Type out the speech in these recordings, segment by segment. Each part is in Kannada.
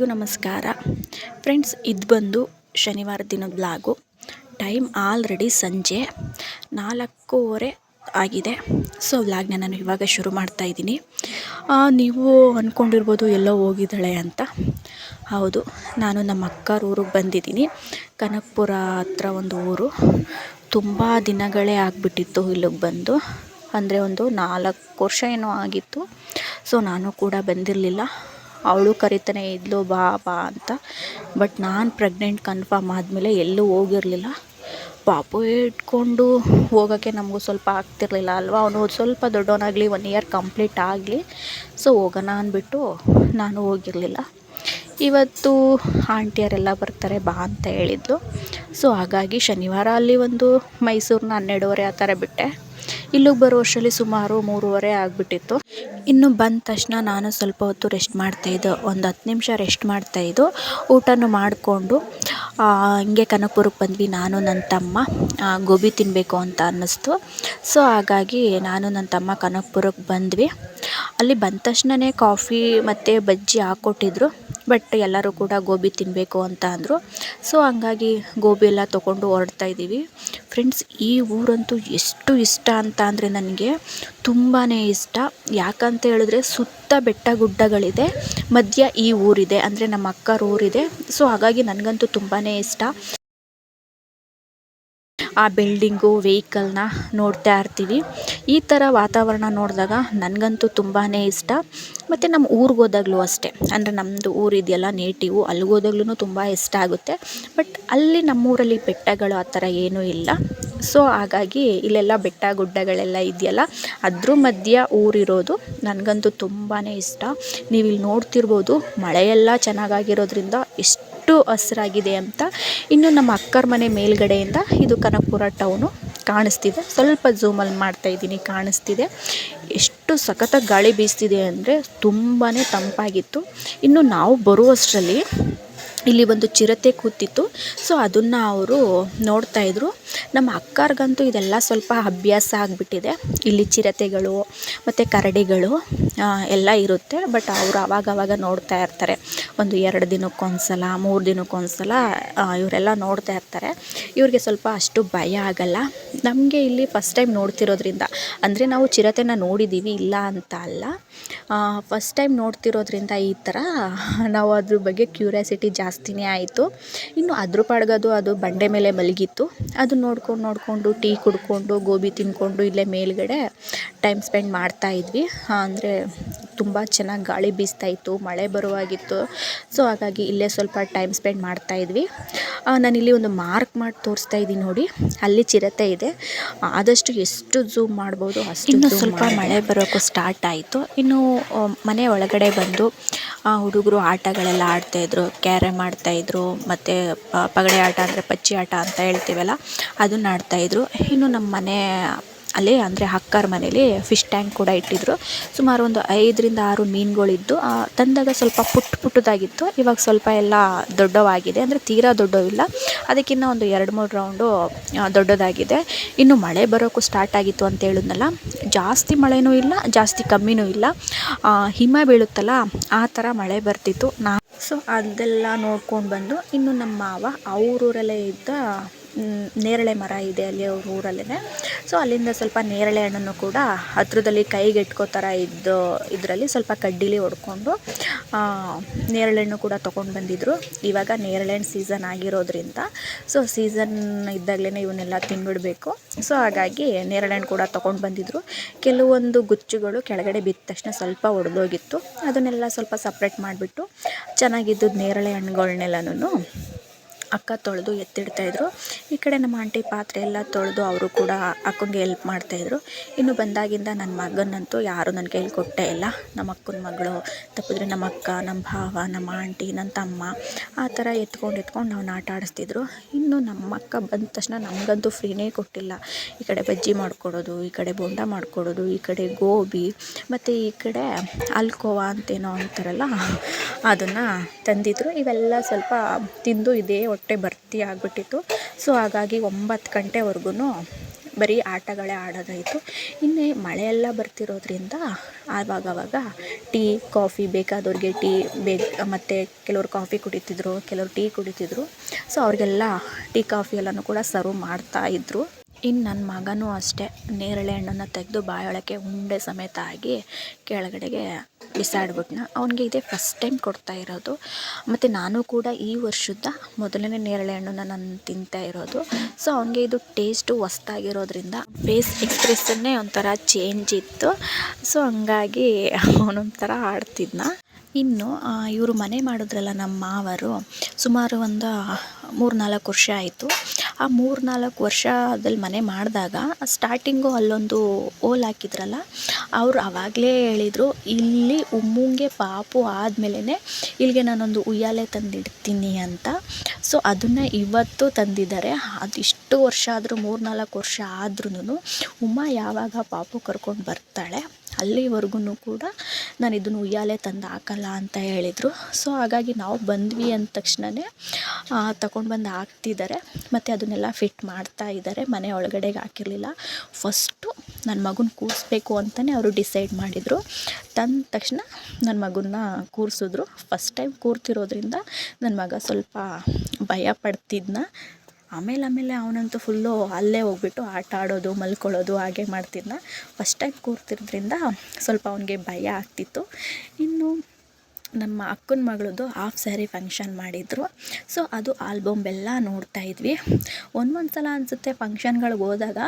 ಎಲ್ಲರಿಗೂ ನಮಸ್ಕಾರ. ಫ್ರೆಂಡ್ಸ್ ಇದು ಬಂದು ಶನಿವಾರ ದಿನದ ಬ್ಲಾಗು ಟೈಮ್ ಆಲ್ರೆಡಿ ಸಂಜೆ ನಾಲ್ಕೂವರೆ ಆಗಿದೆ. ಸೊ ವ್ಲಾಗ್ನ ನಾನು ಇವಾಗ ಶುರು ಮಾಡ್ತಾ ಇದ್ದೀನಿ. ನೀವು ಅಂದ್ಕೊಂಡಿರ್ಬೋದು ಎಲ್ಲೋ ಹೋಗಿದ್ದಾಳೆ ಅಂತ. ಹೌದು, ನಾನು ನಮ್ಮ ಅಕ್ಕರ ಊರಿಗೆ ಬಂದಿದ್ದೀನಿ. ಕನಕಪುರ ಹತ್ರ ಒಂದು ಊರು. ತುಂಬ ದಿನಗಳೇ ಆಗಿಬಿಟ್ಟಿತ್ತು ಇಲ್ಲಿಗೆ ಬಂದು. ಅಂದರೆ ಒಂದು ನಾಲ್ಕು ವರ್ಷ ಏನೋ ಆಗಿತ್ತು. ಸೊ ನಾನು ಕೂಡ ಬಂದಿರಲಿಲ್ಲ. ಅವಳು ಕರಿತಾನೆ, ಇದ್ಲು ಬಾ ಬಾ ಅಂತ. ಬಟ್ ನಾನು ಪ್ರೆಗ್ನೆಂಟ್ ಕನ್ಫರ್ಮ್ ಆದಮೇಲೆ ಎಲ್ಲೂ ಹೋಗಿರಲಿಲ್ಲ. ಪಾಪು ಇಟ್ಕೊಂಡು ಹೋಗೋಕ್ಕೆ ನಮಗೂ ಸ್ವಲ್ಪ ಆಗ್ತಿರಲಿಲ್ಲ ಅಲ್ವಾ? ಅವನು ಸ್ವಲ್ಪ ದೊಡ್ಡವನಾಗಲಿ ಒನ್ ಇಯರ್ ಕಂಪ್ಲೀಟ್ ಆಗಲಿ. ಸೊ ಹೋಗೋಣ ಅಂದ್ಬಿಟ್ಟು ನಾನು ಹೋಗಿರಲಿಲ್ಲ. ಇವತ್ತು ಆಂಟಿಯರೆಲ್ಲ ಬರ್ತಾರೆ, ಬಾ ಅಂತ ಹೇಳಿದ್ಲು ಸೊ ಹಾಗಾಗಿ ಶನಿವಾರ ಅಲ್ಲಿ ಒಂದು ಮೈಸೂರನ್ನ ಹನ್ನೆರಡುವರೆ ಆ ಥರ ಬಿಟ್ಟೆ. ಇಲ್ಲಿಗೆ ಬರೋ ಅಷ್ಟರಲ್ಲಿ ಸುಮಾರು ಮೂರುವರೆ ಆಗಿಬಿಟ್ಟಿತ್ತು. ಇನ್ನು ಬಂದ ತಕ್ಷಣ ನಾನು ಸ್ವಲ್ಪ ಹೊತ್ತು ರೆಸ್ಟ್ ಮಾಡ್ತಾಯಿದ್ದೆ ಒಂದು ಹತ್ತು ನಿಮಿಷ ರೆಸ್ಟ್ ಮಾಡ್ತಾಯಿದ್ದು ಊಟನೂ ಮಾಡಿಕೊಂಡು ಹಿಂಗೆ ಕನಕಪುರಕ್ಕೆ ಬಂದ್ವಿ ನಾನು ನನ್ನ ತಮ್ಮ. ಗೋಬಿ ತಿನ್ನಬೇಕು ಅಂತ ಅನ್ನಿಸ್ತು. ಸೊ ಹಾಗಾಗಿ ನಾನು ನನ್ನ ತಮ್ಮ ಕನಕಪುರಕ್ಕೆ ಬಂದ್ವಿ. ಅಲ್ಲಿ ಬಂದ ತಕ್ಷಣನೇ ಕಾಫಿ ಮತ್ತು ಬಜ್ಜಿ ಹಾಕ್ಕೊಟ್ಟಿದ್ರು ಬಟ್ ಎಲ್ಲರೂ ಕೂಡ ಗೋಬಿ ತಿನ್ನಬೇಕು ಅಂತ ಅಂದರು. ಸೊ ಹಂಗಾಗಿ ಗೋಬಿ ಎಲ್ಲ ತೊಗೊಂಡು ಹೊರಡ್ತಾ ಇದ್ದೀವಿ. ಫ್ರೆಂಡ್ಸ್ ಈ ಊರಂತೂ ಎಷ್ಟು ಇಷ್ಟ ಅಂತ ಅಂದರೆ ನನಗೆ ತುಂಬಾ ಇಷ್ಟ. ಯಾಕಂತ ಹೇಳಿದ್ರೆ ಸುತ್ತ ಬೆಟ್ಟ ಗುಡ್ಡಗಳಿದೆ. ಮಧ್ಯ ಈ ಊರಿದೆ, ಅಂದರೆ ನಮ್ಮ ಅಕ್ಕರ ಊರಿದೆ. ಸೊ ಹಾಗಾಗಿ ನನಗಂತೂ ತುಂಬಾ ಇಷ್ಟ. ಆ ಬಿಲ್ಡಿಂಗು ವೆಹಿಕಲ್ನ ನೋಡ್ತಾ ಇರ್ತೀವಿ. ಈ ಥರ ವಾತಾವರಣ ನೋಡಿದಾಗ ನನಗಂತೂ ತುಂಬಾ ಇಷ್ಟ. ಮತ್ತು ನಮ್ಮ ಊರಿಗೆ ಹೋದಾಗಲೂ ಅಷ್ಟೇ. ಅಂದರೆ ನಮ್ಮದು ಊರು ಇದೆಯಲ್ಲ ನೇಟಿವು ಅಲ್ಲಿಗೆ ಹೋದಾಗ್ಲೂ ತುಂಬ ಇಷ್ಟ ಆಗುತ್ತೆ. ಬಟ್ ಅಲ್ಲಿ ನಮ್ಮೂರಲ್ಲಿ ಬೆಟ್ಟಗಳು ಆ ಥರ ಏನೂ ಇಲ್ಲ. ಸೊ ಹಾಗಾಗಿ ಇಲ್ಲೆಲ್ಲ ಬೆಟ್ಟ ಗುಡ್ಡಗಳೆಲ್ಲ ಇದೆಯಲ್ಲ, ಅದ್ರ ಮಧ್ಯ ಊರಿರೋದು ನನಗಂತೂ ತುಂಬಾ ಇಷ್ಟ. ನೀವು ಇಲ್ಲಿ ನೋಡ್ತಿರ್ಬೋದು, ಮಳೆಯೆಲ್ಲ ಚೆನ್ನಾಗಾಗಿರೋದ್ರಿಂದ ಎಷ್ಟು ಎಷ್ಟು ಹಸ್ರಾಗಿದೆ ಅಂತ ಇನ್ನು ನಮ್ಮ ಅಕ್ಕರ ಮನೆ ಮೇಲುಗಡೆಯಿಂದ ಇದು ಕನಕಪುರ ಟೌನು ಕಾಣಿಸ್ತಿದೆ. ಸ್ವಲ್ಪ ಝೂಮಲ್ಲಿ ಮಾಡ್ತಾಯಿದ್ದೀನಿ ಕಾಣಿಸ್ತಿದೆ. ಎಷ್ಟು ಸಖತ್ತಾಗಿ ಗಾಳಿ ಬೀಸ್ತಿದೆ ಅಂದರೆ ತುಂಬಾ ತಂಪಾಗಿತ್ತು. ಇನ್ನು ನಾವು ಬರುವಷ್ಟರಲ್ಲಿ ಇಲ್ಲಿ ಒಂದು ಚಿರತೆ ಕೂತಿತ್ತು. ಸೊ ಅದನ್ನು ಅವರು ನೋಡ್ತಾಯಿದ್ರು ನಮ್ಮ ಅಕ್ಕರಿಗಂತೂ ಇದೆಲ್ಲ ಸ್ವಲ್ಪ ಅಭ್ಯಾಸ ಆಗಿಬಿಟ್ಟಿದೆ. ಇಲ್ಲಿ ಚಿರತೆಗಳು, ಮತ್ತು ಕರಡಿಗಳು ಎಲ್ಲ ಇರುತ್ತೆ ಬಟ್ ಅವರು ಆವಾಗವಾಗ ನೋಡ್ತಾ ಇರ್ತಾರೆ. ಒಂದು ಎರಡು ದಿನಕ್ಕೊಂದ್ಸಲ, ಮೂರು ದಿನಕ್ಕೊಂದ್ಸಲ ಇವರೆಲ್ಲ ನೋಡ್ತಾ ಇರ್ತಾರೆ. ಇವ್ರಿಗೆ ಸ್ವಲ್ಪ ಅಷ್ಟು ಭಯ ಆಗಲ್ಲ. ನಮಗೆ ಇಲ್ಲಿ ಫಸ್ಟ್ ಟೈಮ್ ನೋಡ್ತಿರೋದ್ರಿಂದ, ಅಂದರೆ ನಾವು ಚಿರತೆನ ನೋಡಿದ್ದೀವಿ ಇಲ್ಲ ಅಂತ ಅಲ್ಲ. ಫಸ್ಟ್ ಟೈಮ್ ನೋಡ್ತಿರೋದ್ರಿಂದ ಈ ಥರ ನಾವು ಅದ್ರ ಬಗ್ಗೆ ಕ್ಯೂರಿಯಾಸಿಟಿ ಜಾಸ್ತಿನೇ ಆಯಿತು. ಇನ್ನು ಅದ್ರ ಪಾಡ್ಗದು ಅದು ಬಂಡೆ ಮೇಲೆ ಮಲಗಿತ್ತು. ಅದು ನೋಡ್ಕೊಂಡು, ನೋಡಿಕೊಂಡು, ಟೀ ಕುಡ್ಕೊಂಡು, ಗೋಬಿ ತಿಂದ್ಕೊಂಡು ಇಲ್ಲೇ ಮೇಲುಗಡೆ ಟೈಮ್ ಸ್ಪೆಂಡ್ ಮಾಡ್ತಾಯಿದ್ವಿ ಅಂದರೆ ತುಂಬ ಚೆನ್ನಾಗಿ ಗಾಳಿ ಬೀಸ್ತಾಯಿತ್ತು ಮಳೆ ಬರುವಾಗಿತ್ತು. ಸೊ ಹಾಗಾಗಿ ಇಲ್ಲೇ ಸ್ವಲ್ಪ ಟೈಮ್ ಸ್ಪೆಂಡ್ ಮಾಡ್ತಾಯಿದ್ವಿ ನಾನಿಲ್ಲಿ ಒಂದು ಮಾರ್ಕ್ ಮಾಡಿ ತೋರಿಸ್ತಾ ಇದ್ದೀನಿ ನೋಡಿ. ಅಲ್ಲಿ ಚಿರತೆ ಇದೆ. ಆದಷ್ಟು ಎಷ್ಟು ಝೂಮ್ ಮಾಡ್ಬೋದು ಅಷ್ಟು ಇನ್ನು ಸ್ವಲ್ಪ ಮಳೆ ಬರೋಕ್ಕೂ ಸ್ಟಾರ್ಟ್ ಆಯಿತು. ಇನ್ನು ಮನೆ ಒಳಗಡೆ ಬಂದು ಹುಡುಗರು ಆಟಗಳೆಲ್ಲ ಆಡ್ತಾಯಿದ್ರು ಕ್ಯಾರಮ್ ಆಡ್ತಾಯಿದ್ರು ಮತ್ತು ಪಗಡೆ ಆಟ ಅಂದರೆ ಪಚ್ಚಿ ಆಟ ಅಂತ ಹೇಳ್ತೀವಲ್ಲ ಅದನ್ನ ಆಡ್ತಾಯಿದ್ರು ಇನ್ನು ನಮ್ಮ ಮನೆ ಅಲ್ಲಿ, ಅಂದರೆ ಅಕ್ಕರ ಮನೇಲಿ ಫಿಶ್ ಟ್ಯಾಂಕ್ ಕೂಡ ಇಟ್ಟಿದ್ರು. ಸುಮಾರು ಒಂದು ಐದರಿಂದ ಆರು ಮೀನುಗಳಿದ್ದು ತಂದಾಗ ಸ್ವಲ್ಪ ಪುಟ್ಟ ಪುಟ್ಟದಾಗಿತ್ತು. ಇವಾಗ ಸ್ವಲ್ಪ ಎಲ್ಲ ದೊಡ್ಡವಾಗಿದೆ. ಅಂದರೆ ತೀರಾ ದೊಡ್ಡವಿಲ್ಲ. ಅದಕ್ಕಿಂತ ಒಂದು ಎರಡು ಮೂರು ರೌಂಡು ದೊಡ್ಡದಾಗಿದೆ. ಇನ್ನು ಮಳೆ ಬರೋಕ್ಕೂ ಸ್ಟಾರ್ಟ್ ಆಗಿತ್ತು ಅಂತ ಹೇಳಿದ್ನಲ್ಲ, ಜಾಸ್ತಿ ಮಳೆನೂ ಇಲ್ಲ, ಜಾಸ್ತಿ ಕಮ್ಮಿನೂ ಇಲ್ಲ. ಹಿಮ ಬೀಳುತ್ತಲ್ಲ, ಆ ಥರ ಮಳೆ ಬರ್ತಿತ್ತು. ನಾ ಸೊ, ಅದೆಲ್ಲ ನೋಡ್ಕೊಂಡು ಬಂದು, ಇನ್ನು ನಮ್ಮ ಮಾವ ಅವರೂರಲ್ಲೇ ಇದ್ದ ನೇರಳೆ ಮರ ಇದೆ ಅಲ್ಲಿ ಅವ್ರ ಊರಲ್ಲೇ ಸೊ ಅಲ್ಲಿಂದ ಸ್ವಲ್ಪ ನೇರಳೆ ಹಣ್ಣನ್ನು ಕೂಡ ಹತ್ರದಲ್ಲಿ ಕೈಗೆ ಎಟ್ಕೋ ಥರ ಇದ್ದು, ಇದರಲ್ಲಿ ಸ್ವಲ್ಪ ಕಡ್ಡಿಲಿ ಹೊಡ್ಕೊಂಡು ನೇರಳೆ ಹಣ್ಣು ಕೂಡ ತೊಗೊಂಡು ಬಂದಿದ್ದರು ಇವಾಗ ನೇರಳೆ ಹಣ್ಣು ಸೀಸನ್ ಆಗಿರೋದ್ರಿಂದ. ಸೊ ಸೀಸನ್ ಇದ್ದಾಗಲೇ ಇವನ್ನೆಲ್ಲ ತಿಂದ್ಬಿಡಬೇಕು ಸೊ ಹಾಗಾಗಿ ನೇರಳೆ ಹಣ್ಣು ಕೂಡ ತೊಗೊಂಡು ಬಂದಿದ್ದರು ಕೆಲವೊಂದು ಗುಚ್ಚುಗಳು ಕೆಳಗಡೆ ಬಿದ್ದ ತಕ್ಷಣ ಸ್ವಲ್ಪ ಒಡೆದೋಗಿತ್ತು. ಅದನ್ನೆಲ್ಲ ಸ್ವಲ್ಪ ಸಪ್ರೇಟ್ ಮಾಡಿಬಿಟ್ಟು ಚೆನ್ನಾಗಿದ್ದು ನೇರಳೆ ಹಣ್ಣುಗಳ್ನೆಲ್ಲನೂ ಅಕ್ಕ ತೊಳೆದು ಎತ್ತಿಡ್ತಾಯಿದ್ರು ಈ ಕಡೆ ನಮ್ಮ ಆಂಟಿ ಪಾತ್ರೆ ಎಲ್ಲ ತೊಳೆದು ಅವರು ಕೂಡ ಅಕ್ಕಂಗೆ ಎಲ್ಪ್ ಮಾಡ್ತಾಯಿದ್ರು ಇನ್ನು ಬಂದಾಗಿಂದ ನನ್ನ ಮಗನಂತೂ ಯಾರೂ ನನ್ನ ಕೈಲಿ ಕೊಟ್ಟೇ ಇಲ್ಲ. ನಮ್ಮ ಅಕ್ಕನ ಮಗಳು, ತಪ್ಪಿದ್ರೆ ನಮ್ಮ ಅಕ್ಕ, ನಮ್ಮ ಭಾವ, ನಮ್ಮ ಆಂಟಿ ನನ್ನ ತಮ್ಮ ಆ ಥರ ಎತ್ಕೊಂಡು ಎತ್ಕೊಂಡು ಅವ್ನ ಆಟ ಆಡಿಸ್ತಿದ್ರು. ಇನ್ನು ನಮ್ಮ ಅಕ್ಕ ಬಂದ ತಕ್ಷಣ ನಮಗಂತೂ ಫ್ರೀನೇ ಕೊಟ್ಟಿಲ್ಲ. ಈ ಕಡೆ ಬಜ್ಜಿ ಮಾಡಿಕೊಡೋದು, ಈ ಕಡೆ ಬೋಂಡ ಮಾಡಿಕೊಡೋದು, ಈ ಕಡೆ ಗೋಬಿ, ಮತ್ತು ಈ ಕಡೆ ಅಲ್ಕೋವಾ ಅಂತೇನೋ ಅಂತಾರಲ್ಲ, ಅದನ್ನು ತಂದಿದ್ರು. ಇವೆಲ್ಲ ಸ್ವಲ್ಪ ತಿಂದು ಇದೇ ಹೊಟ್ಟೆ ಭರ್ತಿ ಆಗಿಬಿಟ್ಟಿತ್ತು. ಸೊ ಹಾಗಾಗಿ ಒಂಬತ್ತು ಗಂಟೆವರೆಗೂ ಬರೀ ಆಟಗಳೇ ಆಡೋದಾಯಿತು. ಇನ್ನು ಮಳೆಯೆಲ್ಲ ಬರ್ತಿರೋದ್ರಿಂದ ಆವಾಗವಾಗ ಟೀ, ಕಾಫಿ ಬೇಕಾದವ್ರಿಗೆ ಟೀ ಬೇ ಮತ್ತು ಕೆಲವರು ಕಾಫಿ ಕುಡಿತಿದ್ರು, ಕೆಲವರು ಟೀ ಕುಡಿತಿದ್ರು. ಸೊ ಅವ್ರಿಗೆಲ್ಲ ಟೀ, ಕಾಫಿ ಎಲ್ಲನೂ ಕೂಡ ಸರ್ವ್ ಮಾಡ್ತಾಯಿದ್ರು ಇನ್ನು ನನ್ನ ಮಗನೂ ಅಷ್ಟೇ. ನೇರಳೆ ಹಣ್ಣನ್ನು ತೆಗೆದು ಬಾಯೊಳಕ್ಕೆ ಉಂಡೆ ಸಮೇತ ಆಗಿ ಕೆಳಗಡೆಗೆ ಬಿಸಾಡ್ಬಿಟ್ನ. ಅವನಿಗೆ ಇದೇ ಫಸ್ಟ್ ಟೈಮ್ ಕೊಡ್ತಾ ಇರೋದು. ಮತ್ತು ನಾನು ಕೂಡ ಈ ವರ್ಷದ ಮೊದಲನೇ ನೇರಳೆ ಹಣ್ಣನ್ನು ನಾನು ತಿಂತಾ ಇರೋದು. ಸೊ ಅವನಿಗೆ ಇದು ಟೇಸ್ಟು ಹೊಸ್ತಾಗಿರೋದ್ರಿಂದ ಫೇಸ್ ಎಕ್ಸ್ಪ್ರೆಸನ್ನೇ ಒಂಥರ ಚೇಂಜ್ ಇತ್ತು. ಸೊ ಹಂಗಾಗಿ ಅವನೊಂಥರ ಆಡ್ತಿದ್ನ. ಇನ್ನು ಇವರು ಮನೆ ಮಾಡಿದ್ರಲ್ಲ ನಮ್ಮ ಮಾವರು, ಸುಮಾರು ಒಂದು ಮೂರು ನಾಲ್ಕು ವರ್ಷ ಆಯಿತು. ಆ ಮೂರು ನಾಲ್ಕು ವರ್ಷದಲ್ಲಿ ಮನೆ ಮಾಡಿದಾಗ ಸ್ಟಾರ್ಟಿಂಗು ಅಲ್ಲೊಂದು ಓಲ್ ಹಾಕಿದ್ರಲ್ಲ, ಅವ್ರು ಆವಾಗಲೇ ಹೇಳಿದರು, ಇಲ್ಲಿ ಉಮ್ಮುಂಗೆ ಪಾಪು ಆದಮೇಲೆ ಇಲ್ಲಿಗೆ ನಾನೊಂದು ಉಯ್ಯಾಲೆ ತಂದಿಡ್ತೀನಿ ಅಂತ. ಸೊ ಅದನ್ನು ಇವತ್ತು ತಂದಿದ್ದಾರೆ. ಅದಿಷ್ಟು ವರ್ಷ ಆದರೂ ಮೂರು ನಾಲ್ಕು ವರ್ಷ ಆದ್ರೂ ಉಮ್ಮ ಯಾವಾಗ ಪಾಪು ಕರ್ಕೊಂಡು ಬರ್ತಾಳೆ ಅಲ್ಲಿವರೆಗೂ ಕೂಡ ನಾನು ಇದನ್ನು ಉಯ್ಯಾಲೆ ತಂದು ಹಾಕಲ್ಲ ಅಂತ ಹೇಳಿದರು. ಸೊ ಹಾಗಾಗಿ ನಾವು ಬಂದ್ವಿ ಅಂದ ತಕ್ಷಣವೇ ತಗೊಂಡು ಬಂದು ಹಾಕ್ತಿದ್ದಾರೆ. ಮತ್ತು ಅದನ್ನೆಲ್ಲ ಫಿಟ್ ಮಾಡ್ತಾ ಇದ್ದಾರೆ. ಮನೆ ಒಳಗಡೆಗೆ ಹಾಕಿರಲಿಲ್ಲ. ಫಸ್ಟು ನನ್ನ ಮಗನ ಕೂರಿಸ್ಬೇಕು ಅಂತಲೇ ಅವರು ಡಿಸೈಡ್ ಮಾಡಿದರು. ತಂದ ತಕ್ಷಣ ನನ್ನ ಮಗನ್ನ ಕೂರಿಸಿದ್ರು. ಫಸ್ಟ್ ಟೈಮ್ ಕೂರ್ತಿರೋದ್ರಿಂದ ನನ್ನ ಮಗ ಸ್ವಲ್ಪ ಭಯ ಪಡ್ತಿದ್ನ. ಆಮೇಲೆ ಆಮೇಲೆ ಅವನಂತೂ ಫುಲ್ಲು ಅಲ್ಲೇ ಹೋಗ್ಬಿಟ್ಟು ಆಟ ಆಡೋದು, ಮಲ್ಕೊಳ್ಳೋದು, ಹಾಗೆ ಮಾಡ್ತಿದ್ದ ಫಸ್ಟ್ ಟೈಮ್ ಕೂರ್ತಿರೋದ್ರಿಂದ ಸ್ವಲ್ಪ ಅವನಿಗೆ ಭಯ ಆಗ್ತಿತ್ತು. ಇನ್ನು ನಮ್ಮ ಅಕ್ಕನ ಮಗಳದ್ದು ಹಾಫ್ ಸ್ಯಾರಿ ಫಂಕ್ಷನ್ ಮಾಡಿದ್ರು. ಸೊ ಅದು ಆಲ್ಬಮ್ ಎಲ್ಲ ನೋಡ್ತಾ ಇದ್ವಿ. ಒಂದೊಂದು ಸಲ ಅನಿಸುತ್ತೆ ಫಂಕ್ಷನ್ಗಳಿಗೆ ಹೋದಾಗ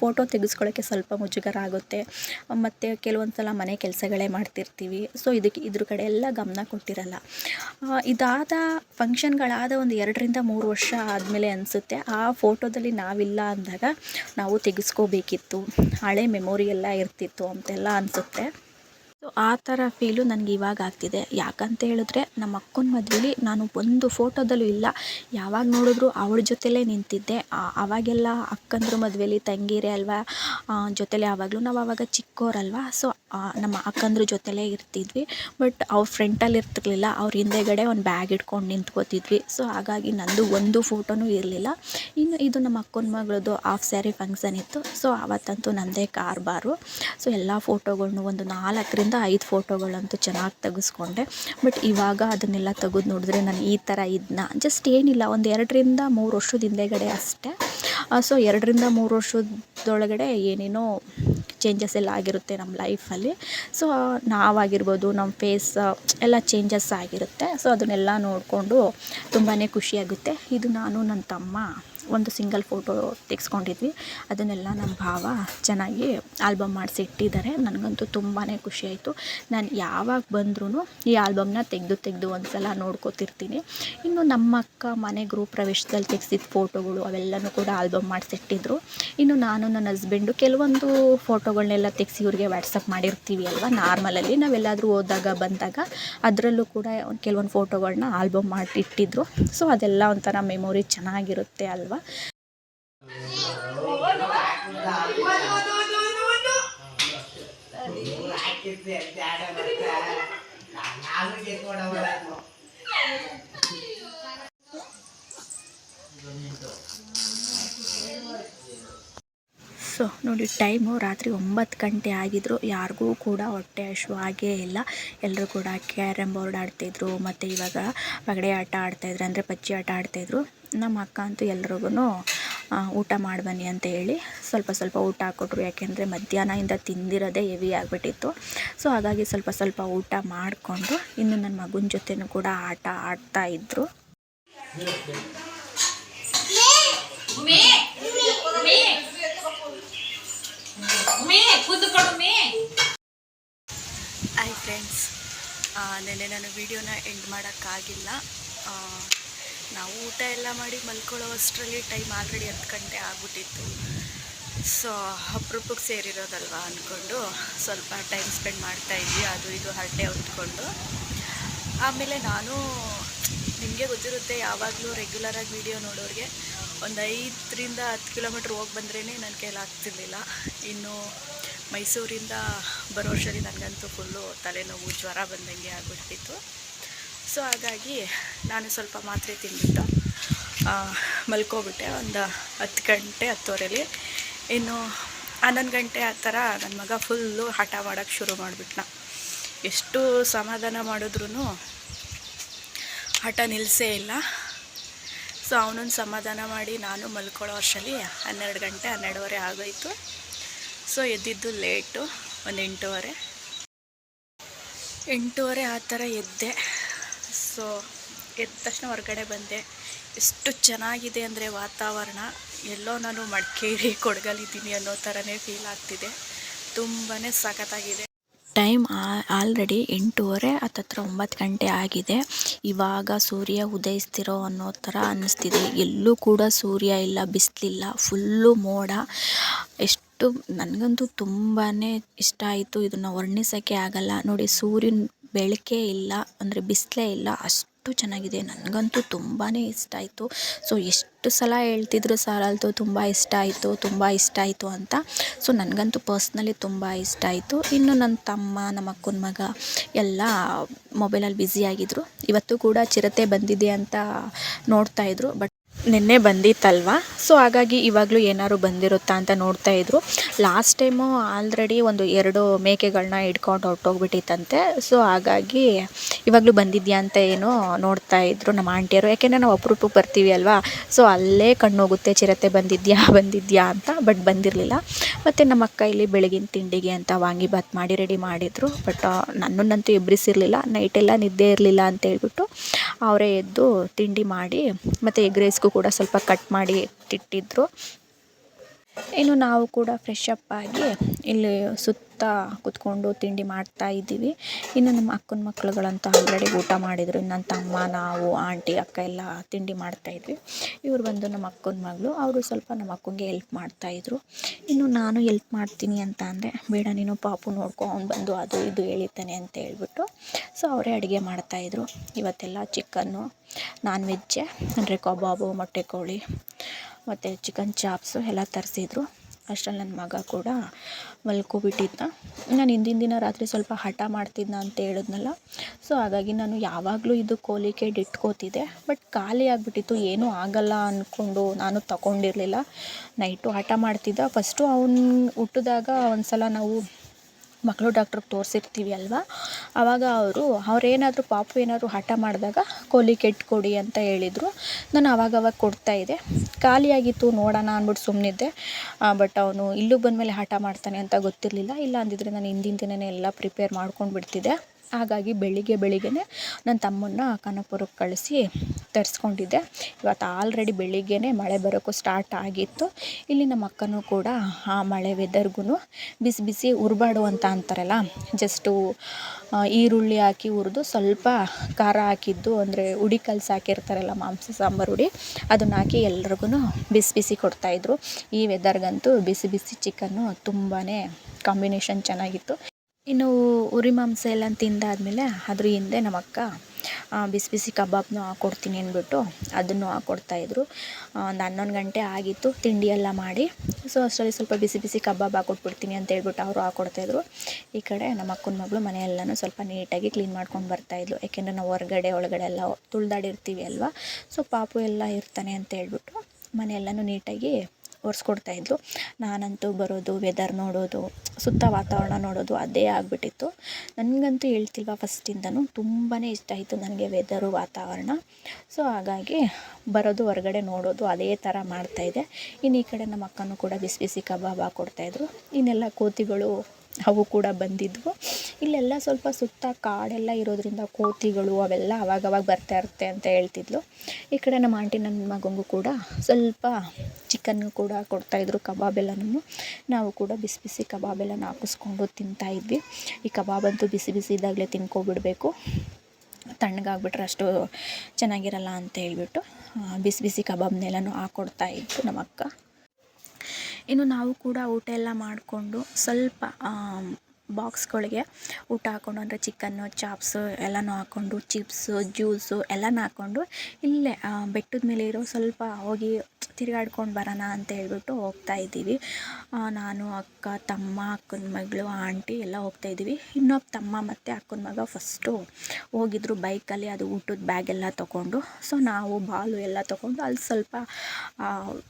ಫೋಟೋ ತೆಗೆಸ್ಕೊಳ್ಳೋಕ್ಕೆ ಸ್ವಲ್ಪ ಮುಜುಗರ ಆಗುತ್ತೆ. ಮತ್ತು ಕೆಲವೊಂದು ಸಲ ಮನೆ ಕೆಲಸಗಳೇ ಮಾಡ್ತಿರ್ತೀವಿ. ಸೊ ಇದಕ್ಕೆ ಇದ್ರ ಕಡೆ ಎಲ್ಲ ಗಮನ ಕೊಟ್ಟಿರಲ್ಲ. ಇದಾದ ಫಂಕ್ಷನ್ಗಳಾದ ಒಂದು ಎರಡರಿಂದ ಮೂರು ವರ್ಷ ಆದಮೇಲೆ ಅನಿಸುತ್ತೆ, ಆ ಫೋಟೋದಲ್ಲಿ ನಾವಿಲ್ಲ ಅಂದಾಗ ನಾವು ತೆಗೆಸ್ಕೋಬೇಕಿತ್ತು. ಹಳೆ ಮೆಮೊರಿ ಎಲ್ಲ ಇರ್ತಿತ್ತು ಅಂತೆಲ್ಲ ಅನಿಸುತ್ತೆ. ಸೊ ಆ ಥರ ಫೀಲು ನನಗೆ ಇವಾಗ ಆಗ್ತಿದೆ. ಯಾಕಂತ ಹೇಳಿದ್ರೆ ನಮ್ಮ ಅಕ್ಕನ ಮದುವೆಲಿ ನಾನು ಒಂದು ಫೋಟೋದಲ್ಲೂ ಇಲ್ಲ. ಯಾವಾಗ ನೋಡಿದ್ರು ಅವಳ ಜೊತೆಲೇ ನಿಂತಿದ್ದೆ. ಅವಾಗೆಲ್ಲ ಅಕ್ಕಂದ್ರ ಮದುವೆಲಿ, ತಂಗೀರೆ ಅಲ್ವಾ ಜೊತೆಲೇ ಯಾವಾಗಲೂ ನಾವು ಆವಾಗ ಚಿಕ್ಕೋರಲ್ವಾ. ಸೊ ನಮ್ಮ ಅಕ್ಕಂದ್ರ ಜೊತೆಲೇ ಇರ್ತಿದ್ವಿ. ಬಟ್ ಅವ್ರ ಫ್ರೆಂಟಲ್ಲಿ ಇರ್ತಿರ್ಲಿಲ್ಲ. ಅವ್ರ ಹಿಂದೆಗಡೆ ಒಂದು ಬ್ಯಾಗ್ ಇಟ್ಕೊಂಡು ನಿಂತ್ಕೋತಿದ್ವಿ. ಸೊ ಹಾಗಾಗಿ ನಂದು ಒಂದು ಫೋಟೋನೂ ಇರಲಿಲ್ಲ. ಇನ್ನು ಇದು ನಮ್ಮ ಅಕ್ಕನ ಮಗಳದು ಹಾಫ್ ಸ್ಯಾರಿ ಫಂಕ್ಷನ್ ಇತ್ತು. ಸೊ ಆವತ್ತಂತೂ ನನ್ನದೇ ಕಾರ್ಬಾರು ಸೊ ಎಲ್ಲ ಫೋಟೋಗಳ್ನು ಒಂದು ನಾಲ್ಕರಿಂದ ಐದು ಫೋಟೋಗಳಂತೂ ಚೆನ್ನಾಗಿ ತೆಗೆಸ್ಕೊಂಡೆ. ಬಟ್ ಇವಾಗ ಅದನ್ನೆಲ್ಲ ತೆಗೆದು ನೋಡಿದ್ರೆ ನಾನು ಈ ಥರ ಇದನ್ನ ಜಸ್ಟ್ ಏನಿಲ್ಲ, ಒಂದು ಎರಡರಿಂದ ಮೂರು ವರ್ಷದ ಹಿಂದೆಗಡೆ ಅಷ್ಟೇ. ಸೊ ಎರಡರಿಂದ ಮೂರು ವರ್ಷದೊಳಗಡೆ ಏನೇನೋ ಚೇಂಜಸ್ ಎಲ್ಲ ಆಗಿರುತ್ತೆ ನಮ್ಮ ಲೈಫಲ್ಲಿ ಸೊ ನಾವಾಗಿರ್ಬೋದು, ನಮ್ಮ ಫೇಸ್ ಎಲ್ಲ ಚೇಂಜಸ್ ಆಗಿರುತ್ತೆ. ಸೊ ಅದನ್ನೆಲ್ಲ ನೋಡಿಕೊಂಡು ತುಂಬಾ ಖುಷಿಯಾಗುತ್ತೆ. ಇದು ನಾನು ನನ್ನ ತಮ್ಮ. ಒಂದು ಸಿಂಗಲ್ ಫೋಟೋ ತೆಗೆಸ್ಕೊಂಡಿದ್ವಿ. ಅದನ್ನೆಲ್ಲ ನಮ್ಮ ಭಾವ ಚೆನ್ನಾಗಿ ಆಲ್ಬಮ್ ಮಾಡಿಸಿ ಇಟ್ಟಿದ್ದಾರೆ. ನನಗಂತೂ ತುಂಬಾ ಖುಷಿಯಾಯಿತು ನಾನು ಯಾವಾಗ ಬಂದ್ರೂ ಈ ಆಲ್ಬಮ್ನ ತೆಗೆದು ತೆಗೆದು ಒಂದು ಸಲ ನೋಡ್ಕೋತಿರ್ತೀನಿ. ಇನ್ನು ನಮ್ಮ ಅಕ್ಕ ಮನೆ ಗೃಹ ಪ್ರವೇಶದಲ್ಲಿ ತೆಗೆಸಿದ ಫೋಟೋಗಳು ಅವೆಲ್ಲನೂ ಕೂಡ ಆಲ್ಬಮ್ ಮಾಡಿಸಿಟ್ಟಿದ್ರು ಇನ್ನು ನಾನು ನನ್ನ ಹಸ್ಬೆಂಡು ಕೆಲವೊಂದು ಫೋಟೋಗಳನ್ನೆಲ್ಲ ತೆಗೆಸಿ ಇವ್ರಿಗೆ ವಾಟ್ಸಪ್ ಮಾಡಿರ್ತೀವಿ ಅಲ್ವಾ? ನಾರ್ಮಲಲ್ಲಿ ನಾವೆಲ್ಲಾದರೂ ಹೋದಾಗ, ಬಂದಾಗ ಅದರಲ್ಲೂ ಕೂಡ ಕೆಲವೊಂದು ಫೋಟೋಗಳನ್ನ ಆಲ್ಬಮ್ ಮಾಡಿ ಇಟ್ಟಿದ್ರು. ಸೊ ಅದೆಲ್ಲ ಒಂಥರ ಮೆಮೊರಿ ಚೆನ್ನಾಗಿರುತ್ತೆ ಅಲ್ವಾ? ಸೊ ನೋಡಿ ಟೈಮು ರಾತ್ರಿ ಒಂಬತ್ತು ಗಂಟೆ ಆಗಿದ್ರು. ಯಾರಿಗೂ ಕೂಡ ಹೊಟ್ಟೆ ಹಶು ಆಗೇ ಇಲ್ಲ. ಎಲ್ಲರೂ ಕೂಡ ಕ್ಯಾರಮ್ ಬೋರ್ಡ್ ಆಡ್ತಿದ್ರು. ಮತ್ತು ಇವಾಗ ಪಗಡೆ ಆಟ ಆಡ್ತಾಯಿದ್ರು ಅಂದರೆ ಪಚ್ಚಿ ಆಟ ಆಡ್ತಾಯಿದ್ರು ನಮ್ಮ ಅಕ್ಕ ಅಂತೂ ಎಲ್ರಿಗೂ ಊಟ ಮಾಡಿ ಬನ್ನಿ ಅಂತ ಹೇಳಿ ಸ್ವಲ್ಪ ಸ್ವಲ್ಪ ಊಟ ಹಾಕ್ಕೊಟ್ರು ಯಾಕೆಂದರೆ ಮಧ್ಯಾಹ್ನದಿಂದ ತಿಂದಿರೋದೇ ಹೆವಿ ಆಗಿಬಿಟ್ಟಿತ್ತು. ಸೊ, ಹಾಗಾಗಿ ಸ್ವಲ್ಪ ಸ್ವಲ್ಪ ಊಟ ಮಾಡಿಕೊಂಡು ಇನ್ನು ನನ್ನ ಮಗನ ಜೊತೆನೂ ಕೂಡ ಆಟ ಆಡ್ತಾ ಇದ್ದರು ಹಾಯ್ ಫ್ರೆಂಡ್ಸ್ ನೆನ್ನೆ ನಾನು ವಿಡಿಯೋನ ಎಂಡ್ ಮಾಡೋಕ್ಕಾಗಿಲ್ಲ. ನಾವು ಊಟ ಎಲ್ಲ ಮಾಡಿ ಮಲ್ಕೊಳ್ಳೋ ಅಷ್ಟರಲ್ಲಿ ಟೈಮ್ ಆಲ್ರೆಡಿ ಹತ್ತು ಗಂಟೆ ಆಗ್ಬಿಟ್ಟಿತ್ತು. ಸೊ ಅಪ್ರೂಪಕ್ಕೆ ಸೇರಿರೋದಲ್ವ ಅಂದ್ಕೊಂಡು ಸ್ವಲ್ಪ ಟೈಮ್ ಸ್ಪೆಂಡ್ ಮಾಡ್ತಾಯಿದ್ವಿ ಅದು ಇದು ಹರಟೆ ಹೊತ್ಕೊಂಡು. ಆಮೇಲೆ ನಾನು, ನಿಮಗೆ ಗೊತ್ತಿರುತ್ತೆ, ಯಾವಾಗಲೂ ರೆಗ್ಯುಲರಾಗಿ ವೀಡಿಯೋ ನೋಡೋರಿಗೆ ಒಂದು ಐದರಿಂದ ಹತ್ತು ಕಿಲೋಮೀಟ್ರ್ ಹೋಗಿ ಬಂದ್ರೇ ನನ್ನ ಕೈಲಿ ಆಗ್ತಿರ್ಲಿಲ್ಲ. ಇನ್ನು ಮೈಸೂರಿಂದ ಬರೋ ವರ್ಷದಲ್ಲಿ ನನಗಂತೂ ಫುಲ್ಲು ತಲೆನೋವು, ಜ್ವರ ಬಂದಂಗೆ ಆಗ್ಬಿಟ್ಟಿತ್ತು. ಸೊ ಹಾಗಾಗಿ ನಾನು ಸ್ವಲ್ಪ ಮಾತ್ರೆ ತಿಂದ್ಬಿಟ್ಟು ಮಲ್ಕೋಬಿಟ್ಟೆ. ಒಂದು ಹತ್ತು ಗಂಟೆ, ಹತ್ತುವರೆಲಿ. ಇನ್ನು ಹನ್ನೊಂದು ಗಂಟೆ ಆ ಥರ ನನ್ನ ಮಗ ಫುಲ್ಲು ಹಠ ಮಾಡೋಕ್ಕೆ ಶುರು ಮಾಡಿಬಿಟ್ನ. ಎಷ್ಟು ಸಮಾಧಾನ ಮಾಡಿದ್ರೂ ಹಠ ನಿಲ್ಲಿಸೇ ಇಲ್ಲ. ಸೊ ಅವನನ್ನು ಸಮಾಧಾನ ಮಾಡಿ ನಾನು ಮಲ್ಕೊಳ್ಳೋ ವರ್ಷಲ್ಲಿ ಹನ್ನೆರಡು ಗಂಟೆ, ಹನ್ನೆರಡುವರೆ ಆಗೋಯಿತು. ಸೊ ಎದ್ದಿದ್ದು ಲೇಟು, ಒಂದು ಎಂಟೂವರೆ. ಎಂಟೂವರೆ ಆ ಥರ ಎದ್ದೆ. ಸೊ ಎದ್ದ ತಕ್ಷಣ ಹೊರಗಡೆ ಬಂದೆ. ಎಷ್ಟು ಚೆನ್ನಾಗಿದೆ ಅಂದರೆ ವಾತಾವರಣ. ಎಲ್ಲೋ ನಾನು ಮಡಿಕೇರಿ ಕೊಡಗಲಿದ್ದೀನಿ ಅನ್ನೋ ಥರನೇ ಫೀಲ್ ಆಗ್ತಿದೆ. ತುಂಬಾ ಸಖತ್ತಾಗಿದೆ. ಟೈಮ್ ಆಲ್ರೆಡಿ ಎಂಟೂವರೆ, ಹತ್ತತ್ರ ಒಂಬತ್ತು ಗಂಟೆ ಆಗಿದೆ. ಇವಾಗ ಸೂರ್ಯ ಉದಯಿಸ್ತಿರೋ ಅನ್ನೋ ಥರ ಅನ್ನಿಸ್ತಿದೆ. ಎಲ್ಲೂ ಕೂಡ ಸೂರ್ಯ ಇಲ್ಲ, ಬಿಸಿಲಿಲ್ಲ ಫುಲ್ಲು ಮೋಡ. ಎಷ್ಟು, ನನಗಂತೂ ತುಂಬಾ ಇಷ್ಟ ಆಯಿತು. ಇದನ್ನು ವರ್ಣಿಸೋಕ್ಕೆ ಆಗಲ್ಲ. ನೋಡಿ, ಸೂರ್ಯನ ಬೆಳಕೇ ಇಲ್ಲ, ಅಂದರೆ ಬಿಸಿಲೇ ಇಲ್ಲ, ಅಷ್ಟು ಚೆನ್ನಾಗಿದೆ. ನನಗಂತೂ ತುಂಬಾ ಇಷ್ಟ ಆಯಿತು. ಸೊ, ಎಷ್ಟು ಸಲ ಹೇಳ್ತಿದ್ರು ಸಾಲಲ್ತು ತುಂಬ ಇಷ್ಟ ಆಯಿತು, ತುಂಬ ಇಷ್ಟ ಆಯಿತು ಅಂತ. ಸೊ, ನನಗಂತೂ ಪರ್ಸ್ನಲಿ ತುಂಬ ಇಷ್ಟ ಆಯಿತು. ಇನ್ನು ನನ್ನ ತಮ್ಮ, ನಮ್ಮ ಅಕ್ಕನ ಮಗ, ಎಲ್ಲ ಮೊಬೈಲಲ್ಲಿ ಬ್ಯುಸಿಯಾಗಿದ್ದರು ಇವತ್ತು ಕೂಡ ಚಿರತೆ ಬಂದಿದೆ ಅಂತ ನೋಡ್ತಾಯಿದ್ರು ಬಟ್ ನಿನ್ನೆ ಬಂದಿತ್ತಲ್ವ? ಸೊ ಹಾಗಾಗಿ ಇವಾಗಲೂ ಏನಾದ್ರು ಬಂದಿರುತ್ತಾ ಅಂತ ನೋಡ್ತಾ ಇದ್ರು. ಲಾಸ್ಟ್ ಟೈಮು ಆಲ್ರೆಡಿ ಒಂದು ಎರಡು ಮೇಕೆಗಳನ್ನ ಹಿಡ್ಕೊಂಡು ಹೊರ್ಟೋಗ್ಬಿಟ್ಟಿತ್ತಂತೆ. ಸೊ ಹಾಗಾಗಿ ಇವಾಗಲೂ ಬಂದಿದ್ಯಾ ಅಂತ ಏನೋ ನೋಡ್ತಾ ಇದ್ರು ನಮ್ಮ ಆಂಟಿಯರು ಯಾಕೆಂದರೆ ನಾವು ಅಪರೂಪಕ್ಕೆ ಬರ್ತೀವಿ ಅಲ್ವಾ? ಸೊ ಅಲ್ಲೇ ಕಣ್ಣೋಗುತ್ತೆ, ಚಿರತೆ ಬಂದಿದ್ಯಾ ಬಂದಿದ್ಯಾ ಅಂತ ಬಟ್ ಬಂದಿರಲಿಲ್ಲ. ಮತ್ತು ನಮ್ಮ ಅಕ್ಕ ಇಲ್ಲಿ ಬೆಳಗಿನ ತಿಂಡಿಗೆ ಅಂತ ವಾಂಗಿಬಾತ್ ಮಾಡಿ ರೆಡಿ ಮಾಡಿದರು. ಬಟ್ ನನ್ನನ್ನಂತೂ ಎಬ್ಬಿಸಿರಲಿಲ್ಲ ನೈಟೆಲ್ಲ ನಿದ್ದೆ ಇರಲಿಲ್ಲ ಅಂತ ಹೇಳ್ಬಿಟ್ಟು ಅವರೇ ಎದ್ದು ತಿಂಡಿ ಮಾಡಿ ಮತ್ತು ಎಗ್ ರೈಸ್ಗೂ ಕೂಡ ಸ್ವಲ್ಪ ಕಟ್ ಮಾಡಿ ಇಟ್ಟಿದ್ರು. ಇನ್ನು ನಾವು ಕೂಡ ಫ್ರೆಶ್ ಅಪ್ ಆಗಿ ಇಲ್ಲಿ ಸುತ್ತ ಕುತ್ಕೊಂಡು ತಿಂಡಿ ಮಾಡ್ತಾ ಇದ್ದೀವಿ. ಇನ್ನು ನಮ್ಮ ಅಕ್ಕನ ಮಕ್ಳುಗಳಂತ ಆಲ್ರೆಡಿ ಊಟ ಮಾಡಿದರು. ನನ್ನ ತಮ್ಮ, ನಾವು, ಆಂಟಿ, ಅಕ್ಕ ಎಲ್ಲ ತಿಂಡಿ ಮಾಡ್ತಾಯಿದ್ವಿ ಇವ್ರು ಬಂದು ನಮ್ಮ ಅಕ್ಕನ ಮಗಳು, ಅವರು ಸ್ವಲ್ಪ ನಮ್ಮ ಅಕ್ಕಂಗೆ ಎಲ್ಪ್ ಮಾಡ್ತಾಯಿದ್ರು ಇನ್ನು ನಾನು ಎಲ್ಪ್ ಮಾಡ್ತೀನಿ ಅಂತ ಅಂದರೆ, ಬೇಡ, ನೀನು ಪಾಪು ನೋಡ್ಕೊ, ಅವ್ನು ಬಂದು ಅದು ಇದು ಹೇಳಿತಾನೆ ಅಂತ ಹೇಳ್ಬಿಟ್ಟು ಸೊ ಅವರೇ ಅಡುಗೆ ಮಾಡ್ತಾಯಿದ್ರು ಇವತ್ತೆಲ್ಲ ಚಿಕನ್ನು ನಾನ್ ವೆಜ್ಜೆ ಅಂದರೆ ಕಬಾಬು, ಮೊಟ್ಟೆ ಕೋಳಿ, ಮತ್ತು ಚಿಕನ್ ಚಾಪ್ಸು ಎಲ್ಲ ತರಿಸಿದ್ರು. ಅಷ್ಟ್ರಲ್ಲಿ ನನ್ನ ಮಗ ಕೂಡ ಮಲ್ಕೊಬಿಟ್ಟಿದ್ದ ನಾನು ಹಿಂದಿನ ದಿನ ರಾತ್ರಿ ಸ್ವಲ್ಪ ಹಠ ಮಾಡ್ತಿದ್ನ ಅಂತ ಹೇಳಿದ್ನಲ್ಲ. ಸೊ ಹಾಗಾಗಿ ನಾನು ಯಾವಾಗಲೂ ಇದು ಕೋಲಿಕೆಡ್ ಇಟ್ಕೋತಿದ್ದೆ. ಬಟ್ ಖಾಲಿ ಆಗಿಬಿಟ್ಟಿತ್ತು, ಏನೂ ಆಗಲ್ಲ ಅಂದ್ಕೊಂಡು ನಾನು ತಗೊಂಡಿರಲಿಲ್ಲ. ನೈಟು ಹಠ ಮಾಡ್ತಿದ್ದ. ಫಸ್ಟು ಅವ್ನು ಹುಟ್ಟಿದಾಗ ಒಂದು ಸಲ ನಾವು ಮಕ್ಕಳು ಡಾಕ್ಟ್ರಿಗೆ ತೋರಿಸಿರ್ತೀವಿ ಅಲ್ವಾ? ಆವಾಗ ಅವರು, ಅವ್ರೇನಾದರೂ ಪಾಪು ಏನಾದರೂ ಹಠ ಮಾಡಿದಾಗ ಕೋಲಿ ಕೆಟ್ಟು ಕೊಡಿ ಅಂತ ಹೇಳಿದರು. ನಾನು ಅವಾಗವಾಗ ಕೊಡ್ತಾ ಇದ್ದೆ. ಖಾಲಿಯಾಗಿತ್ತು ನೋಡೋಣ ಅಂದ್ಬಿಟ್ಟು ಸುಮ್ಮನಿದ್ದೆ ಬಟ್ ಅವನು ಇಲ್ಲಿಗೆ ಬಂದಮೇಲೆ ಹಠ ಮಾಡ್ತಾನೆ ಅಂತ ಗೊತ್ತಿರಲಿಲ್ಲ. ಇಲ್ಲ ಅಂದಿದ್ದರೆ ನಾನು ಹಿಂದಿನ ದಿನವೇ ಎಲ್ಲ ಪ್ರಿಪೇರ್ ಮಾಡ್ಕೊಂಡು ಬಿಡ್ತಿದ್ದೆ ಹಾಗಾಗಿ ಬೆಳಿಗ್ಗೆ ಬೆಳಿಗ್ಗೆನೇ ನನ್ನ ತಮ್ಮನ್ನ ಕನಕಪುರಕ್ಕೆ ಕಳಿಸಿ ತರಿಸ್ಕೊಂಡಿದ್ದೆ. ಇವತ್ತು ಆಲ್ರೆಡಿ ಬೆಳಿಗ್ಗೆ ಮಳೆ ಬರೋಕ್ಕೂ ಸ್ಟಾರ್ಟ್ ಆಗಿತ್ತು. ಇಲ್ಲಿ ನಮ್ಮ ಅಕ್ಕನೂ ಕೂಡ ಆ ಮಳೆ ವೆದರ್ಗೂ ಬಿಸಿ ಬಿಸಿ ಹುರ್ಬಾಡು ಅಂತ ಅಂತಾರಲ್ಲ ಜಸ್ಟು ಈರುಳ್ಳಿ ಹಾಕಿ ಹುರಿದು ಸ್ವಲ್ಪ ಖಾರ ಹಾಕಿದ್ದು, ಅಂದರೆ ಉಡಿ ಕಲ್ಸಿ ಹಾಕಿರ್ತಾರಲ್ಲ ಮಾಂಸ ಸಾಂಬಾರು ಉಡಿ, ಅದನ್ನು ಹಾಕಿ ಎಲ್ರಿಗೂ ಬಿಸಿ ಬಿಸಿ ಕೊಡ್ತಾಯಿದ್ರು ಈ ವೆದರ್ಗಂತೂ ಬಿಸಿ ಬಿಸಿ ಚಿಕನ್ನು ತುಂಬಾ ಕಾಂಬಿನೇಷನ್ ಚೆನ್ನಾಗಿತ್ತು. ಇನ್ನು ಉರಿ ಮಾಂಸ ಎಲ್ಲ ತಿಂದಾದಮೇಲೆ ಅದ್ರ ಹಿಂದೆ ನಮ್ಮ ಅಕ್ಕ ಬಿಸಿ ಬಿಸಿ ಕಬಾಬ್ನು ಹಾಕ್ಕೊಡ್ತೀನಿ ಅಂದ್ಬಿಟ್ಟು ಅದನ್ನು ಹಾಕ್ಕೊಡ್ತಾಯಿದ್ರು ಒಂದು ಹನ್ನೊಂದು ಗಂಟೆ ಆಗಿತ್ತು ತಿಂಡಿ ಎಲ್ಲ ಮಾಡಿ. ಸೊ ಅಷ್ಟರಲ್ಲಿ ಸ್ವಲ್ಪ ಬಿಸಿ ಬಿಸಿ ಕಬಾಬ್ ಹಾಕ್ಕೊಟ್ಬಿಡ್ತೀನಿ ಅಂತ ಹೇಳ್ಬಿಟ್ಟು ಅವರು ಹಾಕ್ಕೊಡ್ತಾಯಿದ್ರು ಈ ಕಡೆ ನಮ್ಮ ಅಕ್ಕನ ಮಗಳು ಮನೆಯೆಲ್ಲನೂ ಸ್ವಲ್ಪ ನೀಟಾಗಿ ಕ್ಲೀನ್ ಮಾಡ್ಕೊಂಡು ಬರ್ತಾಯಿದ್ಲು ಯಾಕೆಂದರೆ ನಾವು ಹೊರಗಡೆ, ಒಳಗಡೆ ಎಲ್ಲ ತುಳ್ದಾಡಿರ್ತೀವಿ ಅಲ್ವಾ? ಸೊ ಪಾಪು ಎಲ್ಲ ಇರ್ತಾನೆ ಅಂತ ಹೇಳ್ಬಿಟ್ಟು ಮನೆಯೆಲ್ಲನೂ ನೀಟಾಗಿ ಒರೆಸ್ಕೊಡ್ತಾಯಿದ್ಲು ನಾನಂತೂ ಬರೋದು ವೆದರ್ ನೋಡೋದು, ಸುತ್ತ ವಾತಾವರಣ ನೋಡೋದು ಅದೇ ಆಗಿಬಿಟ್ಟಿತ್ತು. ನನಗಂತೂ ಹೇಳ್ತಿಲ್ವ ಫಸ್ಟಿಂದನೂ? ತುಂಬಾ ಇಷ್ಟ ಆಯಿತು ನನಗೆ ವೆದರು ವಾತಾವರಣ. ಸೊ ಹಾಗಾಗಿ ಬರೋದು, ಹೊರಗಡೆ ನೋಡೋದು ಅದೇ ಥರ ಮಾಡ್ತಾಯಿದ್ದೆ ಇನ್ನು ಈ ಕಡೆ ನಮ್ಮ ಅಕ್ಕನೂ ಕೂಡ ಬಿಸಿ ಬಿಸಿ ಕಬಾಬ್ ಹಾಕ್ಕೊಡ್ತಾಯಿದ್ರು ಇನ್ನೆಲ್ಲ ಕೋತಿಗಳು ಅವು ಕೂಡ ಬಂದಿದ್ವು. ಇಲ್ಲೆಲ್ಲ ಸ್ವಲ್ಪ ಸುತ್ತ ಕಾಡೆಲ್ಲ ಇರೋದರಿಂದ ಕೋತಿಗಳು ಅವೆಲ್ಲ ಅವಾಗವಾಗ ಬರ್ತಾ ಇರುತ್ತೆ ಅಂತ ಹೇಳ್ತಿದ್ಲು. ಈ ಕಡೆ ನಮ್ಮ ಆಂಟಿ ನನ್ನ ಮಗನಿಗೂ ಕೂಡ ಸ್ವಲ್ಪ ಚಿಕನ್ ಕೂಡ ಕೊಡ್ತಾಯಿದ್ರು ಕಬಾಬ್ ಎಲ್ಲನೂ ನಾವು ಕೂಡ ಬಿಸಿ ಬಿಸಿ ಕಬಾಬ್ ಎಲ್ಲ ಹಾಕಿಸ್ಕೊಂಡು ತಿಂತಾಯಿದ್ವಿ ಈ ಕಬಾಬ್ ಅಂತೂ ಬಿಸಿ ಬಿಸಿ ಇದ್ದಾಗಲೇ ತಿನ್ಕೊಬಿಡಬೇಕು. ತಣ್ಣಗಾಗ್ಬಿಟ್ರೆ ಅಷ್ಟು ಚೆನ್ನಾಗಿರಲ್ಲ ಅಂತ ಹೇಳ್ಬಿಟ್ಟು ಬಿಸಿ ಬಿಸಿ ಕಬಾಬ್ನೆಲ್ಲನೂ ಹಾಕ್ಕೊಡ್ತಾಯಿದ್ರು ನಮ್ಮ ಅಕ್ಕ. ಇನ್ನು ನಾವು ಕೂಡ ಊಟ ಎಲ್ಲ ಮಾಡಿಕೊಂಡು ಸ್ವಲ್ಪ ಬಾಕ್ಸ್ಗಳಿಗೆ ಊಟ ಹಾಕ್ಕೊಂಡು ಅಂದರೆ ಚಿಕನ್ನು, ಚಾಪ್ಸು ಎಲ್ಲನೂ ಹಾಕ್ಕೊಂಡು ಚಿಪ್ಸು, ಜ್ಯೂಸು ಎಲ್ಲನೂ ಹಾಕ್ಕೊಂಡು ಇಲ್ಲೇ ಬೆಟ್ಟದ ಮೇಲೆ ಇರೋ ಸ್ವಲ್ಪ ಹೋಗಿ ತಿರುಗಾಡ್ಕೊಂಡು ಬರೋಣ ಅಂತ ಹೇಳ್ಬಿಟ್ಟು ಹೋಗ್ತಾ ಇದ್ದೀವಿ. ನಾನು, ಅಕ್ಕ, ತಮ್ಮ, ಅಕ್ಕನ ಮಗಳು, ಆಂಟಿ ಎಲ್ಲ ಹೋಗ್ತಾ ಇದ್ದೀವಿ. ಇನ್ನೊಬ್ಬ ತಮ್ಮ ಮತ್ತು ಅಕ್ಕನ ಮಗ ಫಸ್ಟು ಹೋಗಿದ್ರು ಬೈಕಲ್ಲಿ ಅದು ಊಟದ ಬ್ಯಾಗ್ ಎಲ್ಲ ತೊಗೊಂಡು. ಸೊ ನಾವು ಬಾಲು ಎಲ್ಲ ತೊಗೊಂಡು ಅಲ್ಲಿ ಸ್ವಲ್ಪ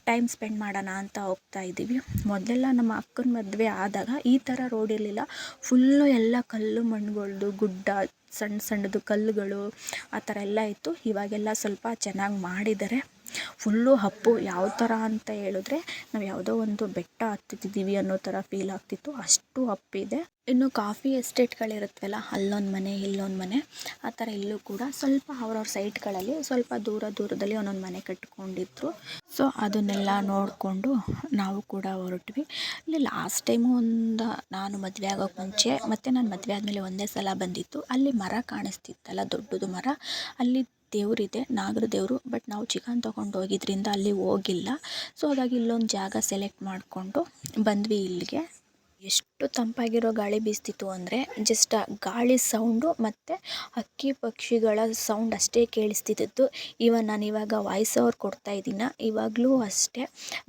ಟೈಮ್ ಸ್ಪೆಂಡ್ ಮಾಡೋಣ ಅಂತ ಹೋಗ್ತಾ ಇದ್ದೀವಿ. ಮೊದಲೆಲ್ಲ ನಮ್ಮ ಅಕ್ಕನ ಮದುವೆ ಆದಾಗ ಈ ಥರ ರೋಡ್ ಇರಲಿಲ್ಲ ಫುಲ್ಲು ಎಲ್ಲ ಕಲ್ಲು ಮಣ್ಣುಗಳ್ದು, ಗುಡ್ಡ ಸಣ್ಣ ಸಣ್ಣದು ಕಲ್ಲುಗಳು ಆ ಥರ ಎಲ್ಲ ಇತ್ತು. ಇವಾಗೆಲ್ಲ ಸ್ವಲ್ಪ ಚೆನ್ನಾಗಿ ಮಾಡಿದ್ದಾರೆ. ಫುಲ್ಲು ಅಪ್ಪು ಯಾವ ಥರ ಅಂತ ಹೇಳಿದ್ರೆ ನಾವು ಯಾವುದೋ ಒಂದು ಬೆಟ್ಟ ಹತ್ತುತ್ತಿದ್ದೀವಿ ಅನ್ನೋ ಥರ ಫೀಲ್ ಆಗ್ತಿತ್ತು. ಅಷ್ಟು ಅಪ್ಪಿದೆ ಇನ್ನು ಕಾಫಿ ಎಸ್ಟೇಟ್ಗಳಿರುತ್ತವಲ್ಲ ಅಲ್ಲೊಂದು ಮನೆ, ಇಲ್ಲೊಂದು ಮನೆ, ಆ ಥರ ಇಲ್ಲೂ ಕೂಡ ಸ್ವಲ್ಪ ಅವ್ರವ್ರ ಸೈಟ್ಗಳಲ್ಲಿ ಸ್ವಲ್ಪ ದೂರ ದೂರದಲ್ಲಿ ಒಂದೊಂದು ಮನೆ ಕಟ್ಕೊಂಡಿದ್ರು. ಸೊ ಅದನ್ನೆಲ್ಲ ನೋಡಿಕೊಂಡು ನಾವು ಕೂಡ ಹೊರಟ್ವಿ. ಇಲ್ಲಿ ಲಾಸ್ಟ್ ಟೈಮು ಒಂದು ನಾನು ಮದುವೆ ಆಗೋಕ್ಕೆ ಮುಂಚೆ, ಮತ್ತು ನಾನು ಮದುವೆ ಆದಮೇಲೆ ಒಂದೇ ಸಲ ಬಂದಿತ್ತು. ಅಲ್ಲಿ ಮರ ಕಾಣಿಸ್ತಿತ್ತಲ್ಲ, ದೊಡ್ಡದು ಮರ, ಅಲ್ಲಿ ದೇವರಿದೆ, ನಾಗರ ದೇವರು ಬಟ್ ನಾವು ಚಿಕನ್ ತೊಗೊಂಡು ಹೋಗಿದ್ರಿಂದ ಅಲ್ಲಿ ಹೋಗಿಲ್ಲ. ಸೊ ಹಾಗಾಗಿ ಇಲ್ಲೊಂದು ಜಾಗ ಸೆಲೆಕ್ಟ್ ಮಾಡಿಕೊಂಡು ಬಂದ್ವಿ ಇಲ್ಲಿಗೆ. ಎಷ್ಟು ತಂಪಾಗಿರೋ ಗಾಳಿ ಬೀಸ್ತಿತ್ತು ಅಂದರೆ ಜಸ್ಟ್ ಆ ಗಾಳಿ ಸೌಂಡು ಮತ್ತು ಹಕ್ಕಿ ಪಕ್ಷಿಗಳ ಸೌಂಡ್ ಅಷ್ಟೇ ಕೇಳಿಸ್ತಿತ್ತು ಈವನ್ ನಾನು ಇವಾಗ ವಾಯ್ಸ್ ಓವರ್ ಕೊಡ್ತಾ ಇದ್ದೀನ? ಇವಾಗಲೂ ಅಷ್ಟೇ.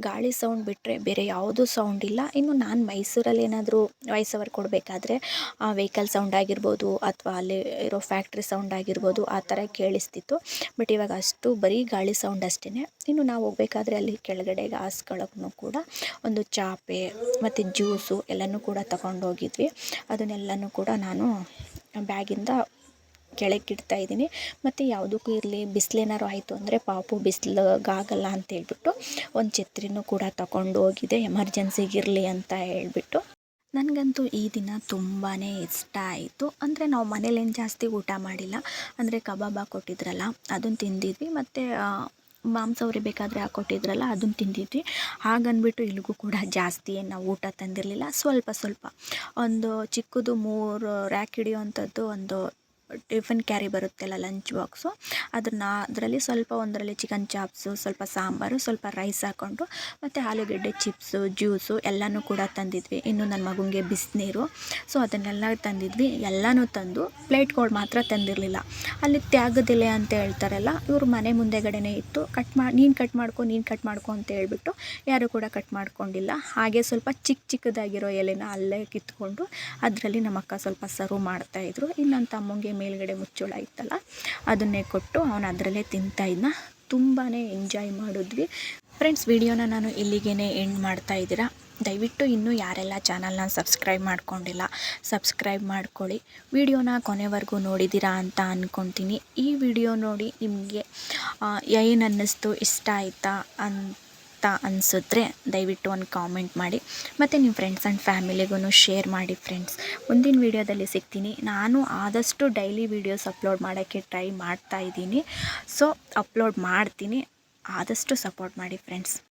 ಗಾಳಿ ಸೌಂಡ್ ಬಿಟ್ಟರೆ ಬೇರೆ ಯಾವುದೂ ಸೌಂಡ್ ಇಲ್ಲ. ಇನ್ನು ನಾನು ಮೈಸೂರಲ್ಲಿ ಏನಾದರೂ ವಾಯ್ಸ್ ಓವರ್ ಕೊಡಬೇಕಾದ್ರೆ ಆ ವೆಹಿಕಲ್ ಸೌಂಡ್ ಆಗಿರ್ಬೋದು ಅಥವಾ ಅಲ್ಲಿ ಇರೋ ಫ್ಯಾಕ್ಟ್ರಿ ಸೌಂಡ್ ಆಗಿರ್ಬೋದು ಆ ಥರ ಕೇಳಿಸ್ತಿತ್ತು. ಬಟ್ ಇವಾಗ ಅಷ್ಟು ಬರೀ ಗಾಳಿ ಸೌಂಡ್ ಅಷ್ಟೇ ಇನ್ನು ನಾವು ಹೋಗ್ಬೇಕಾದ್ರೆ ಅಲ್ಲಿ ಕೆಳಗಡೆಗೆ ಹಾಸ್ಕೊಳ್ಳೋಕ್ಕೂ ಕೂಡ ಒಂದು ಚಾಪೆ, ಮತ್ತು ಜ್ಯೂಸು ಎಲ್ಲನೂ ಕೂಡ ತಗೊಂಡೋಗಿದ್ವಿ. ಅದನ್ನೆಲ್ಲನೂ ಕೂಡ ನಾನು ಬ್ಯಾಗಿಂದ ಕೆಳಗೆ ಇಡ್ತಾ ಇದ್ದೀನಿ. ಮತ್ತು ಯಾವುದಕ್ಕೂ ಇರಲಿ, ಬಿಸಿಲೇನಾರು ಆಯಿತು ಅಂದರೆ ಪಾಪು ಬಿಸ್ಲಿಗಾಗಲ್ಲ ಅಂತ ಹೇಳ್ಬಿಟ್ಟು ಒಂದು ಛತ್ರಿನೂ ಕೂಡ ತಗೊಂಡು ಹೋಗಿದೆ ಎಮರ್ಜೆನ್ಸಿಗೆ ಇರಲಿ ಅಂತ ಹೇಳ್ಬಿಟ್ಟು. ನನಗಂತೂ ಈ ದಿನ ತುಂಬಾ ಇಷ್ಟ ಆಯಿತು. ಅಂದರೆ ನಾವು ಮನೇಲೇನು ಜಾಸ್ತಿ ಊಟ ಮಾಡಿಲ್ಲ. ಅಂದರೆ ಕಬಾಬ ಕೊಟ್ಟಿದ್ರಲ್ಲ ಅದನ್ನು ತಿಂದಿದ್ವಿ. ಮತ್ತು ಮಾಂಸ ಬೇಕಾದರೆ ಹಾಕೊಟ್ಟಿದ್ರಲ್ಲ ಅದನ್ನು ತಿಂದಿದ್ವಿ. ಹಾಗನ್ಬಿಟ್ಟು ಇಲ್ಲಿಗೂ ಕೂಡ ಜಾಸ್ತಿ ನಾವು ಊಟ ತಂದಿರಲಿಲ್ಲ. ಸ್ವಲ್ಪ ಸ್ವಲ್ಪ. ಒಂದು ಚಿಕ್ಕದು ಮೂರು ರ್ಯಾಕ್ ಹಿಡಿಯುವಂಥದ್ದು ಒಂದು ಟಿಫನ್ ಕ್ಯಾರಿ ಬರುತ್ತಲ್ಲ ಲಂಚ್ ಬಾಕ್ಸು ಅದನ್ನು ಅದರಲ್ಲಿ ಸ್ವಲ್ಪ ಒಂದರಲ್ಲಿ ಚಿಕನ್ ಚಾಪ್ಸು ಸ್ವಲ್ಪ ಸಾಂಬಾರು, ಸ್ವಲ್ಪ ರೈಸ್ ಹಾಕ್ಕೊಂಡು ಮತ್ತು ಆಲೂಗಡ್ಡೆ ಚಿಪ್ಸು ಜ್ಯೂಸು ಎಲ್ಲನೂ ಕೂಡ ತಂದಿದ್ವಿ. ಇನ್ನು ನನ್ನ ಮಗುಗೆ ಬಿಸಿನೀರು. ಸೊ ಅದನ್ನೆಲ್ಲ ತಂದಿದ್ವಿ. ಎಲ್ಲನೂ ತಂದು ಪ್ಲೇಟ್ಗಳು ಮಾತ್ರ ತಂದಿರಲಿಲ್ಲ. ಅಲ್ಲಿ ತ್ಯಾಗದಿಲ್ಲ ಅಂತ ಹೇಳ್ತಾರಲ್ಲ, ಇವರು ಮನೆ ಮುಂದೆಗಡೆನೇ ಇತ್ತು. ಕಟ್ ಮಾಡಿ ನೀನು ಕಟ್ ಮಾಡ್ಕೊ, ನೀನು ಕಟ್ ಮಾಡ್ಕೊ ಅಂತ ಹೇಳ್ಬಿಟ್ಟು ಯಾರೂ ಕೂಡ ಕಟ್ ಮಾಡ್ಕೊಂಡಿಲ್ಲ. ಹಾಗೆ ಸ್ವಲ್ಪ ಚಿಕ್ಕ ಚಿಕ್ಕದಾಗಿರೋ ಎಲೆನ ಅಲ್ಲೇ ಕಿತ್ಕೊಂಡು ಅದರಲ್ಲಿ ನಮ್ಮ ಅಕ್ಕ ಸ್ವಲ್ಪ ಸರ್ವ್ ಮಾಡ್ತಾಯಿದ್ರು ಇನ್ನು ನನ್ನ ತಮ್ಮಂಗೆ ಮೇಲ್ಗಡೆ ಮುಚ್ಚಳ ಇತ್ತಲ್ಲ, ಅದನ್ನೇ ಕೊಟ್ಟು ಅವನು ಅದರಲ್ಲೇ ತಿಂತಾಯಿದ್ನ ತುಂಬಾ ಎಂಜಾಯ್ ಮಾಡಿದ್ವಿ. ಫ್ರೆಂಡ್ಸ್ ವಿಡಿಯೋನ ನಾನು ಇಲ್ಲಿಗೇ ಎಂಡ್ ಮಾಡ್ತಾ ಇದ್ದೀರಾ? ದಯವಿಟ್ಟು ಇನ್ನೂ ಯಾರೆಲ್ಲ ಚಾನಲ್ನ ಸಬ್ಸ್ಕ್ರೈಬ್ ಮಾಡ್ಕೊಂಡಿಲ್ಲ ಸಬ್ಸ್ಕ್ರೈಬ್ ಮಾಡ್ಕೊಳ್ಳಿ. ವಿಡಿಯೋನ ಕೊನೆವರೆಗೂ ನೋಡಿದ್ದೀರಾ ಅಂತ ಅಂದ್ಕೊತೀನಿ ಈ ವಿಡಿಯೋ ನೋಡಿ ನಿಮಗೆ ಏನು ಅನ್ನಿಸ್ತು, ಇಷ್ಟ ಆಯಿತಾ ಅಂತ ಅನಿಸಿದ್ರೆ ದಯವಿಟ್ಟು ಒಂದು ಕಾಮೆಂಟ್ ಮಾಡಿ. ಮತ್ತು ನಿಮ್ಮ ಫ್ರೆಂಡ್ಸ್ ಆ್ಯಂಡ್ ಫ್ಯಾಮಿಲಿಗೂ ಶೇರ್ ಮಾಡಿ ಫ್ರೆಂಡ್ಸ್ ಮುಂದಿನ ವೀಡಿಯೋದಲ್ಲಿ ಸಿಗ್ತೀನಿ. ನಾನು ಆದಷ್ಟು ಡೈಲಿ ವೀಡಿಯೋಸ್ ಅಪ್ಲೋಡ್ ಮಾಡೋಕ್ಕೆ ಟ್ರೈ ಮಾಡ್ತಾ ಇದ್ದೀನಿ. ಸೊ ಅಪ್ಲೋಡ್ ಮಾಡ್ತೀನಿ. ಆದಷ್ಟು ಸಪೋರ್ಟ್ ಮಾಡಿ ಫ್ರೆಂಡ್ಸ್